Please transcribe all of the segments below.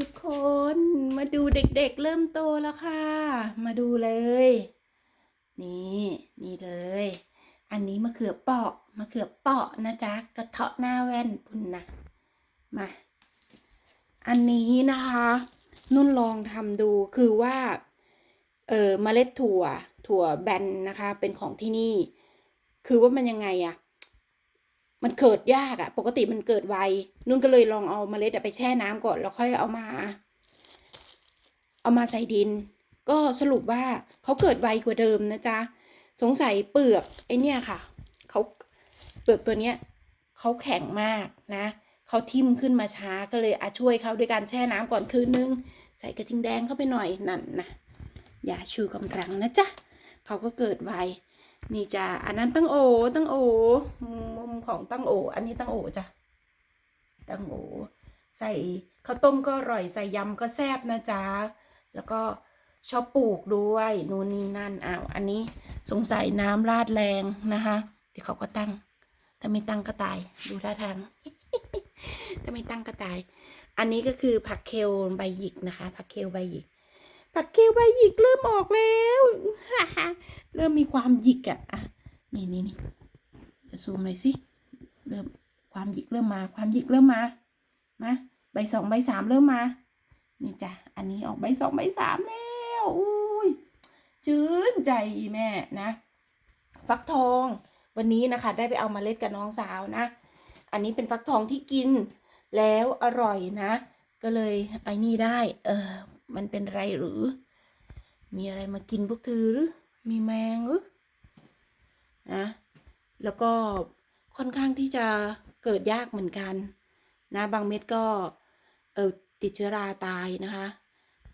ทุกคนมาดูเด็กๆเริ่มโตแล้วค่ะ มาดูเลย นี่นี่เลย อันนี้มะเขือเปาะมะเขือเปาะนะจ๊ะกระเทาะหน้าแว่นพุ่นนะมาอันนี้นะคะ นุ่นลองทำดูคือว่า เออเมล็ดถั่ว ถั่วแบนนะคะ เป็นของที่นี่ คือว่ามันยังไงอะ มันเกิดยากอะปกติมันเกิดไวนุ่นก็เลยลองเอาเมล็ดไปแช่น้ำก่อนแล้วค่อยเอามา เอามาใส่ดิน ก็สรุปว่าเขาเกิดไวกว่าเดิมนะจ๊ะสงสัยเปลือกไอเนี่ยค่ะเขาเปลือกตัวเนี้ยเขาแข็งมากนะเขาทิ่มขึ้นมาช้าก็เลยอาช่วยเขาด้วยการแช่น้ำก่อนคืนนึง ใส่กระทิงแดงเข้าไปหน่อยนั่นนะอย่าชูกำลังนะจ๊ะเขาก็เกิดไว นี่จ้ะอันนั้นตั้งโอตั้งโอมุมของตั้งโอ อันนี้ตั้งโอจ้ะตั้งโอ ใส่ข้าวต้มก็อร่อยใส่ยำก็แซ่บนะจ๊ะแล้วก็ชอบปลูกด้วยนู่นนี่นั่นอ้าวอันนี้สงสัยน้ำราดแรงนะคะเดี๋ยวเขาก็ตั้งถ้าไม่ตั้งก็ตายดูท่าทางถ้าไม่ตั้งก็ตาย อันนี้ก็คือผักเคลใบหยิกนะคะ ผักเคลใบหยิก ผักเคลใบหยิกเริ่มออกแล้วเริ่มมีความหยิกอะอะนี่นี่นี่เดี๋ยวซูมหน่อยสิเริ่มความหยิกเริ่มมา ความหยิกเริ่มมามาใบสองใบสามเริ่มมา นี่จ้ะอันนี้ออกใบสองใบสามแล้วอุ้ยชื่นใจแม่นะ ฟักทองวันนี้นะคะ ได้ไปเอามาเล็ดกับน้องสาวนะ อันนี้เป็นฟักทองที่กินแล้วอร่อยนะ ก็เลยไอ้นี่ได้ เออ มันเป็นไรหรือ มีอะไรมากินพวกเธอหรือ มีแมงหรือนะแล้วก็ค่อนข้างที่จะเกิดยากเหมือนกันนะบางเม็ดก็เออติดเชื้อราตายนะคะ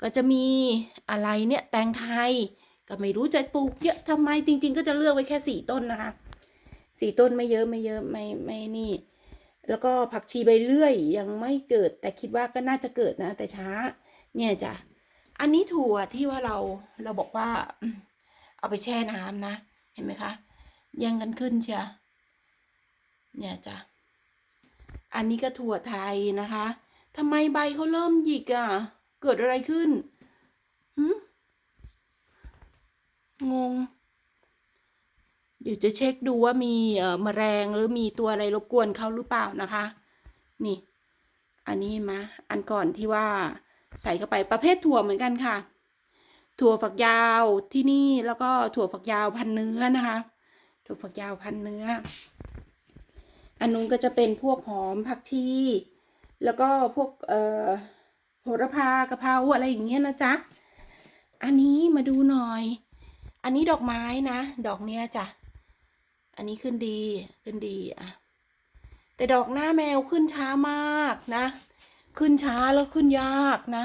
ก็จะมีอะไรเนี่ยแตงไทยก็ไม่รู้จะปลูกเยอะทำไมจริง ๆ ก็จะเลือกไว้แค่สี่ต้นนะคะสี่ต้นไม่เยอะไม่เยอะไม่ไม่นี่ แล้วก็ผักชีใบเลื่อยยังไม่เกิด แต่คิดว่าก็น่าจะเกิดนะ แต่ช้า เนี่ยจ้ะ อันนี้ถั่วที่ว่าเราเราบอกว่า เอาไปแช่น้ำนะ เห็นไหมคะแย่งกันขึ้นเชียเนี่ยจ้ะ อันนี้ก็ถั่วไทยนะคะทำไมใบเขาเริ่มหยิกอะ่ะ เกิดอะไรขึ้นหืงง เดี๋ยวจะเช็คดูว่ามีเอ่อแมลงหรือมีตัวอะไรรบกวนเขาหรือเปล่านะคะ นี่ อันนี้มาอันก่อนที่ว่า ใส่เข้าไปประเภทถั่วเหมือนกันค่ะ ถั่วฝักยาวที่นี่แล้วก็ถั่วฝักยาวพันเนื้อนะคะ ถั่วฝักยาวพันเนื้อ อันนู้นก็จะเป็นพวกหอมผักชี แล้วก็พวกเอ่อโหระพากะเพราอะไรอย่างเงี้ยนะจ๊ะ อันนี้มาดูหน่อย อันนี้ดอกไม้นะ ดอกเนี้ยจ้ะ อันนี้ขึ้นดีขึ้นดีอะแต่ดอกหน้าแมวขึ้นช้ามากนะ ขึ้นช้าแล้วขึ้นยากนะ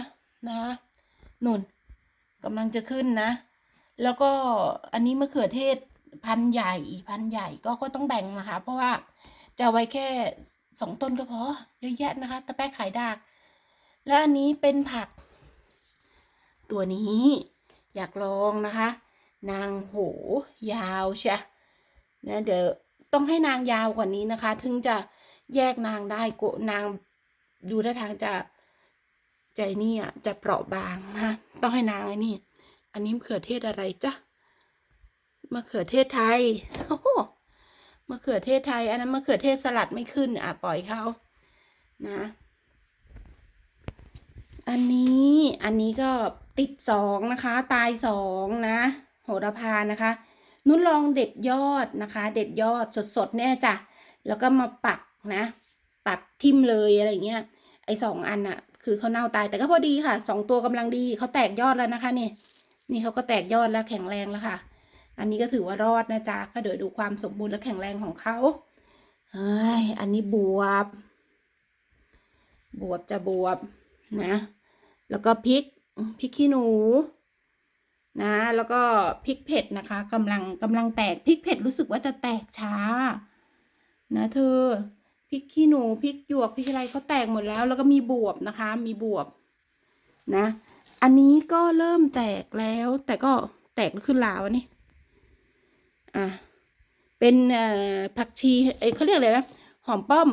นะนุ่นกำลังจะขึ้นนะ แล้วก็อันนี้มะเขือเทศพันธุ์ใหญ่พันธุ์ใหญ่ก็ก็ต้องแบ่งนะคะ เพราะว่าจะไว้แค่สองต้นก็พอเยอะแยะนะคะตะแป๊กขายดาก และอันนี้เป็นผัก ตัวนี้อยากลองนะคะ นางโหยาวใช่นะเดี๋ยวต้องให้นางยาวกว่านี้นะคะ ถึงจะแยกนางได้โกนาง ดูท่าทางจะใจนี่อะจะเปราะบางนะต้องให้นางไอ้นี่ อันนี้มะเขือเทศอะไรจ๊ะมะเขือเทศไทยโอ้โหมะเขือเทศไทย อันนั้นมะเขือเทศสลัดไม่ขึ้น อะ ปล่อยเขานะ อันนี้อันนี้ก็ติดสองนะคะ ตายสองนะ โหระพานะคะ นุ่นลองเด็ดยอดนะคะ เด็ดยอดสดๆเนี่ยจ้ะแล้วก็มาปักนะ ปักทิ่มเลยอะไรเงี้ย ไอ้สองอันอะคือเขาเน่าตายแต่ก็พอดีค่ะสองตัวกำลังดีเขาแตกยอดแล้วนะคะนี่นี่เขาก็แตกยอดแล้วแข็งแรงแล้วค่ะ อันนี้ก็ถือว่ารอดนะจ๊ะก็เดี๋ยวดูความสมบูรณ์และแข็งแรงของเขาเฮ้ยอันนี้บวบ บวบจะบวบนะ แล้วก็พริกพริกขี้หนูนะ แล้วก็พริกเผ็ดนะคะกำลังกำลังแตกพริกเผ็ดรู้สึกว่าจะแตกช้า นะเธอ พริกขี้หนูพริกหยวกพริกอะไรเขาแตกหมดแล้ว แล้วก็มีบวบนะคะ มีบวบนะ อันนี้ก็เริ่มแตกแล้ว แต่ก็แตกขึ้นลาวนี่อะเป็นผักชีเอ้เขาเรียกอะไรนะหอมป้อม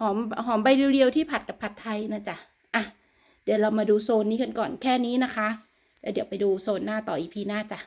หอมหอมใบเรียวๆที่ผัดกับผัดไทยนะจ๊ะอะเดี๋ยวเรามาดูโซนนี้กันก่อนแค่นี้นะคะแล้วเดี๋ยวไปดูโซนหน้าต่ออีพีหน้าจ้ะ